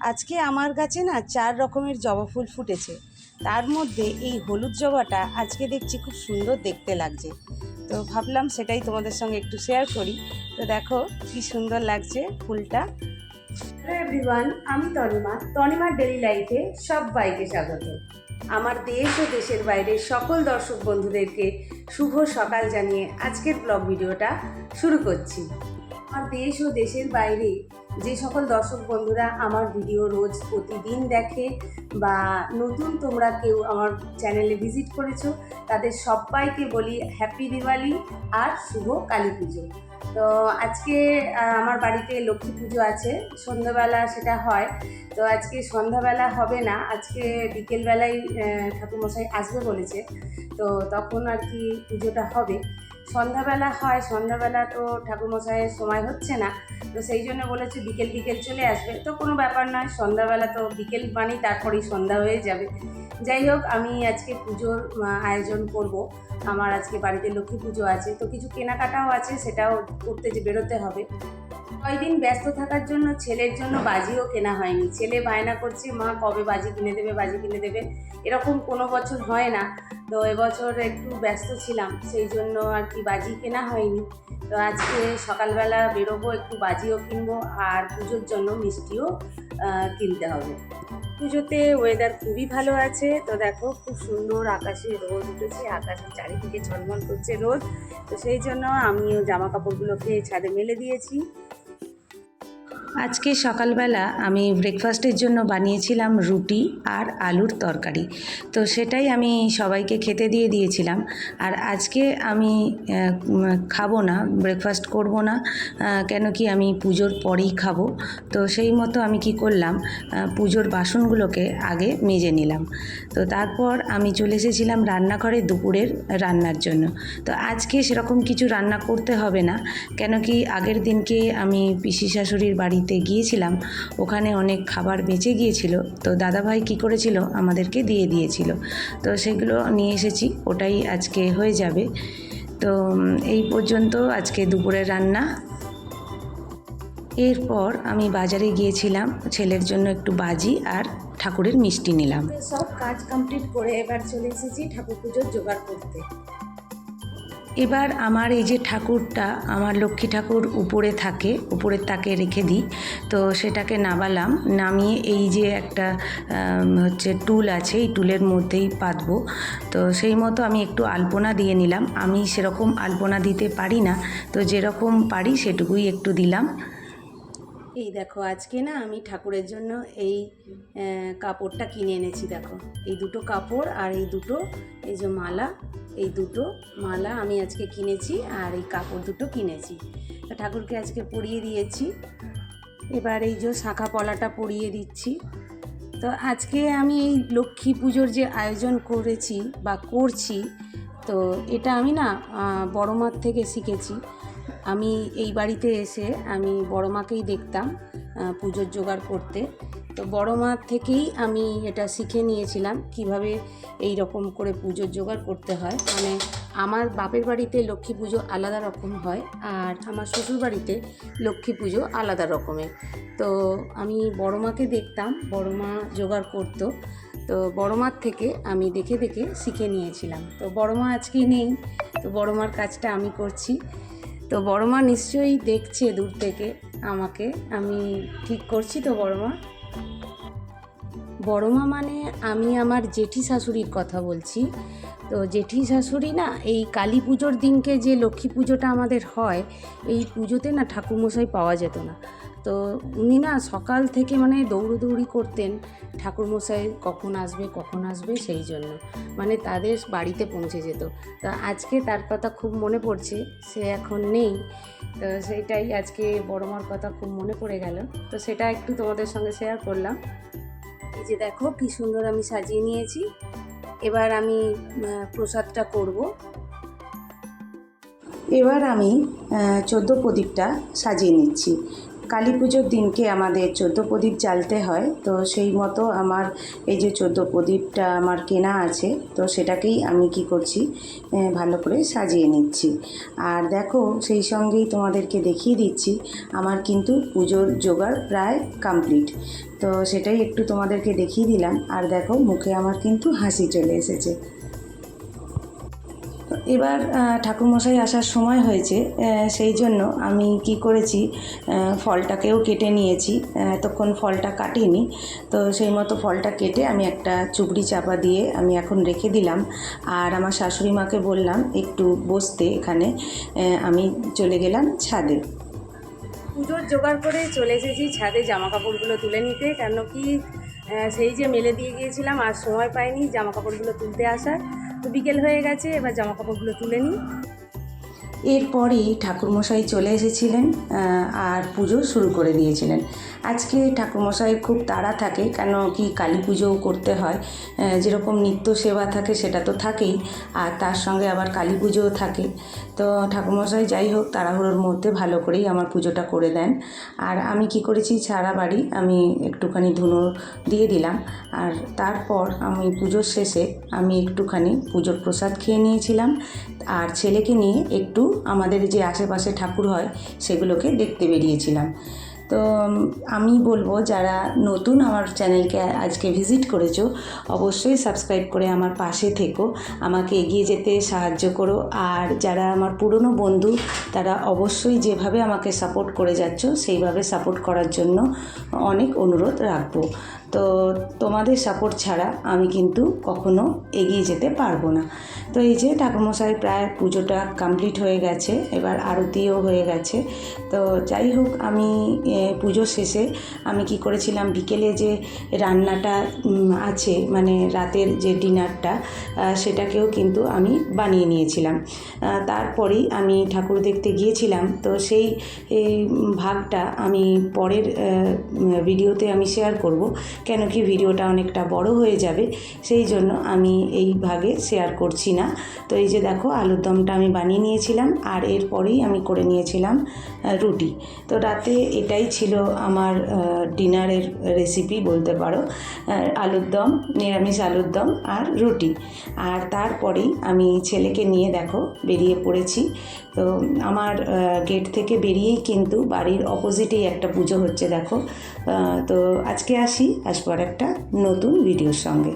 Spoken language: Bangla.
আজকে আমার গাছে না চার রকমের জবা ফুল ফুটেছে। তার মধ্যে এই হলুদ জবাটা আজকে দেখছি খুব সুন্দর দেখতে লাগছে। তো ভাবলাম সেটাই তোমাদের সঙ্গে একটু শেয়ার করি। তো দেখো কি সুন্দর লাগছে ফুলটা। এভরিওয়ান আমি তনিমা। তনিমার ডেলি লাইফে সবাইকে স্বাগত। আমার দেশ ও দেশের বাইরে সকল দর্শক বন্ধুদেরকে শুভ সকাল জানিয়ে আজকের ব্লগ ভিডিওটা শুরু করছি। আমার দেশ ও দেশের বাইরে যে সকল দর্শক বন্ধুরা আমার ভিডিও রোজ প্রতিদিন দেখে বা নতুন তোমরা কেউ আমার চ্যানেলে ভিজিট করেছ, তাদের সবাইকে বলি হ্যাপি দিওয়ালি আর শুভ কালী পুজো। তো আজকে আমার বাড়িতে লক্ষ্মী পুজো আছে, সন্ধ্যাবেলা সেটা হয়। তো আজকে সন্ধ্যাবেলা হবে না, আজকে বিকেলবেলায় ঠাকুরমশাই আসবে বলেছে। তো তখন আর কি পুজোটা হবে। সন্ধ্যাবেলা হয়, সন্ধ্যাবেলা তো ঠাকুরমশাইয়ের সময় হচ্ছে না। তো সেই জন্য বলেছে বিকেল বিকেল চলে আসবে। তো কোনো ব্যাপার নয়, সন্ধ্যাবেলা তো বিকেল মানেই তারপরেই সন্ধ্যা হয়ে যাবে। যাই হোক, আমি আজকে পুজোর আয়োজন করব। আমার আজকে বাড়িতে লক্ষ্মী পুজো আছে, তো কিছু কেনাকাটাও আছে, সেটাও করতে যে বেরোতে হবে। কয়দিন ব্যস্ত থাকার জন্য ছেলের জন্য বাজিও কেনা হয়নি। ছেলে বায়না করছে, মা কবে বাজি কিনে দেবে, বাজি কিনে দেবে? এরকম কোনো বছর হয় না। তো এবছর একটু ব্যস্ত ছিলাম, সেই জন্য আর কি বাজি কেনা হয়নি। তো আজকে সকালবেলা বেরোবো, একটু বাজিও কিনবো আর পুজোর জন্য মিষ্টিও কিনতে হবে। পুজোতে ওয়েদার খুবই ভালো আছে, তো দেখো খুব সুন্দর আকাশে রোদ উঠেছে, আকাশের চারিদিকে ঝলমল করছে রোদ। তো সেই জন্য আমিও জামা কাপড়গুলোকে ছাদে মেলে দিয়েছি। আজকে সকালবেলা আমি ব্রেকফাস্টের জন্য বানিয়েছিলাম রুটি আর আলুর তরকারি। তো সেটাই আমি সবাইকে খেতে দিয়ে দিয়েছিলাম। আর আজকে আমি খাব না ব্রেকফাস্ট করব না কেন কি আমি পুজোর পরেই খাব। তো সেই মতো আমি কি করলাম পুজোর বাসনগুলোকে আগে মেজে নিলাম। তো তারপর আমি চলে এসেছিলাম রান্নাঘরে দুপুরের রান্নার জন্য। তো আজকে সেরকম কিছু রান্না করতে হবে না। কেন কি আগের দিনকে আমি পিসি শাশুড়ির বাড়িতে গিয়েছিলাম, ওখানে অনেক খাবার বেঁচে গিয়েছিল। তো দাদাভাই কি করেছিল? আমাদেরকে দিয়ে দিয়েছিল। তো সেগুলো নিয়ে এসেছি, ওটাই আজকে হয়ে যাবে। তো এই পর্যন্ত আজকে দুপুরের রান্না। এরপর আমি বাজারে গিয়েছিলাম, ছেলের জন্য একটু বাজি আর ঠাকুরের মিষ্টি নিলাম। সব কাজ কমপ্লিট করে এবার চলে এসেছি ঠাকুর পুজোর জোগাড় করতে। এবার আমার এই যে ঠাকুরটা, আমার লক্ষ্মী ঠাকুর উপরে থাকে, উপরের তাকে রেখে দিই। তো সেটাকে নামালাম নামিয়ে এই যে একটা হচ্ছে টুল আছে, এই টুলের মধ্যেই পাতবো। তো সেই মতো আমি একটু আলপনা দিয়ে নিলাম। আমি সেরকম আলপনা দিতে পারি না, তো যেরকম পারি সেটুকুই একটু দিলাম। এই দেখো আজকে না আমি ঠাকুরের জন্য এই কাপড়টা কিনে এনেছি দেখো। এই দুটো কাপড় আর এই দুটো এই যে মালা এই দুটো মালা আমি আজকে কিনেছি আর এই কাপড় দুটো কিনেছি। ঠাকুরকে আজকে পরিয়ে দিয়েছি। এবার এই যে শাখা পলাটা পরিয়ে দিচ্ছি। তো আজকে আমি এই লক্ষ্মী পুজোর যে আয়োজন করেছি বা করছি তো এটা আমি না আহ, বড় মার থেকে শিখেছি। আমি এই বাড়িতে এসে আমি বড় মাকেই দেখতাম পুজোর জোগাড় করতে। তো বড় মার থেকেই আমি এটা শিখে নিয়েছিলাম কীভাবে এই রকম করে পুজোর জোগাড় করতে হয়। মানে আমার বাপের বাড়িতে লক্ষ্মী পুজো আলাদা রকম হয় আর আমার শ্বশুর বাড়িতে লক্ষ্মী পুজো আলাদা রকমের তো আমি বড় মাকে দেখতাম, বড় মা জোগাড় করতো। তো বড় মার থেকে আমি দেখে দেখে শিখে নিয়েছিলাম। তো বড় মা আজকে নেই, তো বড় মার কাজটা আমি করছি। তো বড় মা নিশ্চয়ই দেখছে দূর থেকে আমাকে। আমি ঠিক করছি তো বড় মা বড় মা মানে আমি আমার জেঠি শাশুড়ির কথা বলছি। তো জেঠি শাশুড়ি না এই কালী পুজোর দিনকে যে লক্ষ্মী পুজোটা আমাদের হয়, এই পুজোতে না ঠাকুরমশাই পাওয়া যেত না। তো উনি না সকাল থেকে মানে দৌড়োদৌড়ি করতেন। ঠাকুরমশাই কখন আসবে কখন আসবে সেই জন্য। মানে তাদের বাড়িতে পৌঁছে যেত। তা আজকে তার কথা খুব মনে পড়ছে, সে এখন নেই। তো সেটাই আজকে বড় মার কথা খুব মনে পড়ে গেল। তো সেটা একটু তোমাদের সঙ্গে শেয়ার করলাম। এই যে দেখো কি সুন্দর আমি সাজিয়ে নিয়েছি। এবার আমি প্রসাদটা করব। এবার আমি চোদ্দ প্রদীপটা সাজিয়ে নিচ্ছি। কালী পুজোর দিনকে আমাদের চোদ্দ প্রদীপ জ্বালতে হয়। তো সেই মতো আমার এই যে চোদ্দ প্রদীপটা আমার কেনা আছে, তো সেটাকেই আমি কি করছি ভালো করে সাজিয়ে নিচ্ছি। আর দেখো, সেই সঙ্গেই তোমাদেরকে দেখিয়ে দিচ্ছি, আমার কিন্তু পুজোর জোগাড় প্রায় কমপ্লিট। তো সেটাই একটু তোমাদেরকে দেখিয়ে দিলাম, আর দেখো, মুখে আমার কিন্তু হাসি চলে এসেছে। এবার ঠাকুরমশাই আসার সময় হয়েছে সেই জন্য আমি কি করেছি ফলটাকেও কেটে নিয়েছি এতক্ষণ ফলটা কাটিনি, তো সেই মতো ফলটা কেটে আমি একটা চুবড়ি চাপা দিয়ে আমি এখন রেখে দিলাম। আর আমার শাশুড়ি মাকে বললাম, একটু বসতে এখানে। আমি চলে গেলাম ছাদে। পুজোর জোগাড় করে চলে এসেছি ছাদে জামা কাপড়গুলো তুলে নিতে, কেন কি সেই যে মেলে দিয়ে গিয়েছিলাম, আর সময় পাইনি জামা কাপড়গুলো তুলতে আসার। তো বিকেল হয়ে গেছে, এবার জামা কাপড়গুলো তুলে নিই। এরপরেই ঠাকুরমশাই চলে এসেছিলেন আর পুজো শুরু করে দিয়েছিলেন। আজকে ঠাকুরমশাই খুব তাড়া থাকে, কেন কি কালী পুজোও করতে হয় যেরকম নিত্য সেবা থাকে সেটা তো থাকেই, আর তার সঙ্গে আবার কালী পুজোও থাকে। তো ঠাকুরমশাই যাই হোক, তাড়াহুড়োর মধ্যে ভালো করেই আমার পুজোটা করে দেন। আর আমি কি করেছি সারা বাড়ি আমি একটুখানি ধুনো দিয়ে দিলাম। আর তারপর আমি পুজোর শেষে আমি একটুখানি পুজোর প্রসাদ খেয়ে নিয়েছিলাম। আর ছেলেকে নিয়ে একটু আমাদের যে আশেপাশে ঠাকুর হয়, সেগুলোকে দেখতে বেরিয়েছিলাম। তো আমি বলব যারা নতুন আমার চ্যানেলকে আজকে ভিজিট করেছ, অবশ্যই সাবস্ক্রাইব করে আমার পাশে থেকো। আমাকে এগিয়ে যেতে সাহায্য করো। আর যারা আমার পুরনো বন্ধু, তারা অবশ্যই যেভাবে আমাকে সাপোর্ট করে যাচ্ছ, সেইভাবে সাপোর্ট করার জন্য অনেক অনুরোধ রাখব। তো তোমাদের সাপোর্ট ছাড়া আমি কিন্তু কখনো এগিয়ে যেতে পারব না। তো এই যে ঠাকুরমশাই প্রায় পুজোটা কমপ্লিট হয়ে গেছে, এবার আরতিও হয়ে গেছে। তো যাই হোক, আমি পুজো শেষে আমি কি করেছিলাম, বিকেলে যে রান্নাটা আছে মানে রাতের যে ডিনারটা সেটাকেও কিন্তু আমি বানিয়ে নিয়েছিলাম। তারপরেই আমি ঠাকুর দেখতে গিয়েছিলাম। তো সেই ভাগটা আমি পরের ভিডিওতে আমি শেয়ার করব। কেন কি ভিডিওটা অনেকটা বড় হয়ে যাবে, সেই জন্য আমি এই ভাগে শেয়ার করছি না। তো এই যে দেখো, আলুর দমটা আমি বানিয়ে নিয়েছিলাম, আর এরপরেই আমি করে নিয়েছিলাম রুটি। তো রাতে এটাই ছিল আমার ডিনারের রেসিপি বলতে পারো আলুর দম, নিরামিষ আলুর দম আর রুটি। আর তারপরেই আমি ছেলেকে নিয়ে দেখো, বেরিয়ে পড়েছি। তো আমার গেট থেকে বেরিয়েই কিন্তু বাড়ির অপোজিটেই একটা পুজো হচ্ছে, দেখো। তো আজকে আসি আসবার একটা নতুন ভিডিওর সঙ্গে।